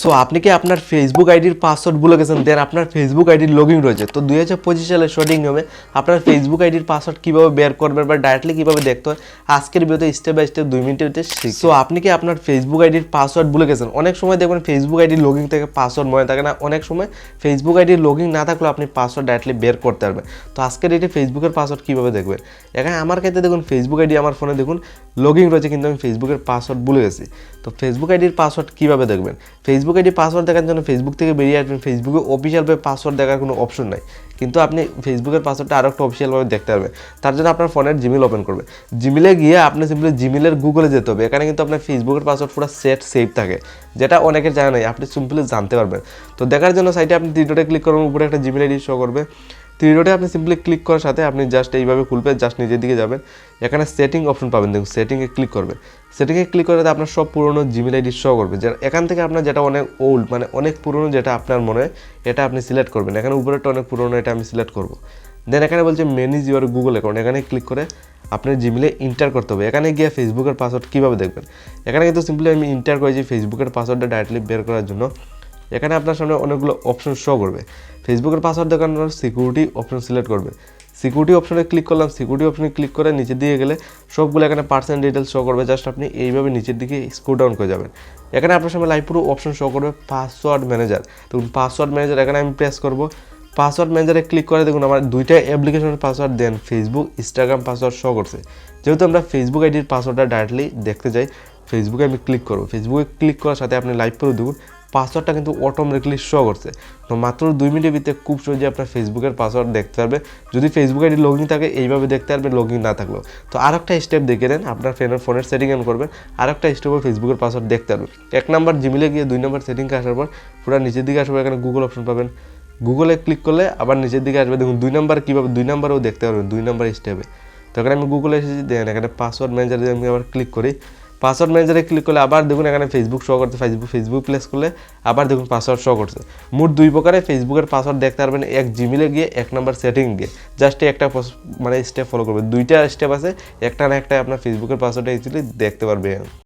So আপনি কি আপনার ফেসবুক আইডির পাসওয়ার্ড ভুলে গেছেন? দেন আপনার ফেসবুক আইডির লগইন রয়েছে। তো দুই হাজার পঁচিশ সালে সঠিক নিয়মে আপনার ফেসবুক আইডির পাসওয়ার্ড কীভাবে বের করবেন বা ডাইরেক্টলি কীভাবে দেখতে হয়? আজকের ভিডিওতে স্টেপ বাই স্টেপ দুই মিনিটের ভিতরে শিখ সো আপনি কি আপনার ফেসবুক আইডির পাসওয়ার্ড ভুলে গেছেন? অনেক সময় দেখবেন ফেসবুক আইডির লগইন থেকে পাসওয়ার্ড মনে থাকে না। অনেক সময় ফেসবুক আইডির লগইন না থাকলেও আপনি পাসওয়ার্ড ডাইরেক্টলি বের করতে পারবেন। তো আজকের এটি ফেসবুকের পাসওয়ার্ড কীভাবে দেখবেন? এখানে আমার ক্ষেত্রে দেখুন ফেসবুক আইডি আমার ফোনে দেখুন লগইন রয়েছে, কিন্তু আমি ফেসবুকের পাসওয়ার্ড ভুলে গেছি। তো ফেসবুক আইডির পাসওয়ার্ড কীভাবে দেখবেন? ফেসবুক আইডি পাসওয়ার্ড দেখার জন্য ফেসবুক থেকে বেরিয়ে আসবেন। ফেসবুকে অফিসিয়ালভাবে পাসওয়ার্ড দেখার কোনো অপশন নাই। কিন্তু আপনি ফেসবুকের পাসওয়ার্ডটা আরও একটা অফিসিয়ালভাবে দেখতে পারবেন। তার জন্য আপনার ফোনের জিমেল ওপেন করবে। জিমেলে গিয়ে আপনি সিম্পলি জিমেলের গুগলে যেতে হবে। এখানে কিন্তু আপনার ফেসবুকের পাসওয়ার্ড পুরো সেট সেফ থাকে, যেটা অনেকের জানা নেই। আপনি সিম্পলি জানতে পারবেন। তো দেখার জন্য সাইটে আপনি তিনটোটা ক্লিক করবেন উপরে একটা জিমেল আইডি শো করবে। থ্রিডোটে আপনি সিম্পলি ক্লিক করার সাথে আপনি জাস্ট এইভাবে খুলবেন জাস্ট নিজের দিকে যাবেন। এখানে সেটিং অপশন পাবেন। দেখুন সেটিংয়ে ক্লিক করবেন। সেটিংয়ে ক্লিক করে আপনার সব পুরনো জিমেল আইডি শো করবে। যে এখান থেকে আপনার যেটা অনেক ওল্ড মানে অনেক পুরনো যেটা আপনার মনে, এটা আপনি সিলেক্ট করবেন। এখানে উপরেটা অনেক পুরনো, এটা আমি সিলেক্ট করব। দেন এখানে বলছে ম্যানেজ ইউর গুগল অ্যাকাউন্ট এখানে ক্লিক করে আপনার জিমেলে ইন্টার করতে হবে। এখানে গিয়ে ফেসবুকের পাসওয়ার্ড কীভাবে দেখবেন? এখানে কিন্তু সিম্পলি আমি ইন্টার করেছি ফেসবুকের পাসওয়ার্ডটা ডাইরেক্টলি বের করার জন্য। এখানে আপনার সামনে অনেকগুলো অপশন শো করবে। ফেসবুকের পাসওয়ার্ড দেখানোর সিকিউরিটি অপশন সিলেক্ট করবে। সিকিউরিটি অপশনে ক্লিক করলাম সিকিউরিটি অপশনে ক্লিক করে নিচের দিকে গেলে সবগুলো এখানে পার্সেন্ট ডিটেলস শো করবে। জাস্ট আপনি এইভাবে নিচের দিকে স্ক্রু ডাউন করে যাবেন। এখানে আপনার সামনে লাইভ পুরো অপশন শো করবে পাসওয়ার্ড ম্যানেজার দেখুন পাসওয়ার্ড ম্যানেজার এখানে আমি প্রেস করব। পাসওয়ার্ড ম্যানেজারে ক্লিক করে দেখুন, আমার দুইটা অ্যাপ্লিকেশনের password then Facebook Instagram password show করছে। যেহেতু আমরা ফেসবুক আইডির পাসওয়ার্ডটা ডাইরেক্টলি দেখতে যাই ফেসবুকে আমি ক্লিক করব। ফেসবুকে ক্লিক করার সাথে আপনি লাইভ করে দেখুন পাসওয়ার্ডটা কিন্তু অটোমেটিকলি শো করছে। তো মাত্র দুই মিনিটের ভিতরে খুব সহজে আপনার ফেসবুকের পাসওয়ার্ড দেখতে পারবে। যদি ফেসবুক আইডি লগ ইন থাকে, এইভাবে দেখতে পারবেন লগ ইন না থাকলেও। তো আর একটা স্টেপ দেখে নেন, আপনার ফোনের ফোনের সেটিং অন করবেন। আর একটা স্টেপে ফেসবুকের পাসওয়ার্ড দেখতে পারবেন। এক নাম্বার জিমেলে গিয়ে দুই নম্বর সেটিংকে আসার পর পুরো নিচের দিকে আসবে, এখানে গুগল অপশন পাবেন। গুগলে ক্লিক করলে আবার নিচের দিকে আসবে। দেখুন, দুই নাম্বার কীভাবে দুই নাম্বারও দেখতে পারবেন, দুই নাম্বার স্টেপে তো এখানে আমি গুগলে এসেছি, দেখেন এখানে পাসওয়ার্ড ম্যানেজারে আমি আবার ক্লিক করি। পাসওয়ার্ড ম্যানেজারে ক্লিক করলে আবার দেখুন এখানে ফেসবুক শো করছে ফেসবুক ফেসবুক প্লেস করলে আবার দেখুন পাসওয়ার্ড শো করছে। মোট দুই প্রকারে ফেসবুকের পাসওয়ার্ড দেখতে পারবেন, এক জিমেলে গিয়ে, এক নম্বর সেটিং গিয়ে। জাস্ট একটা মানে স্টেপ ফলো করবে। দুইটা স্টেপ আছে, একটা না একটা আপনার ফেসবুকের পাসওয়ার্ডটা ইজিলি দেখতে পারবে।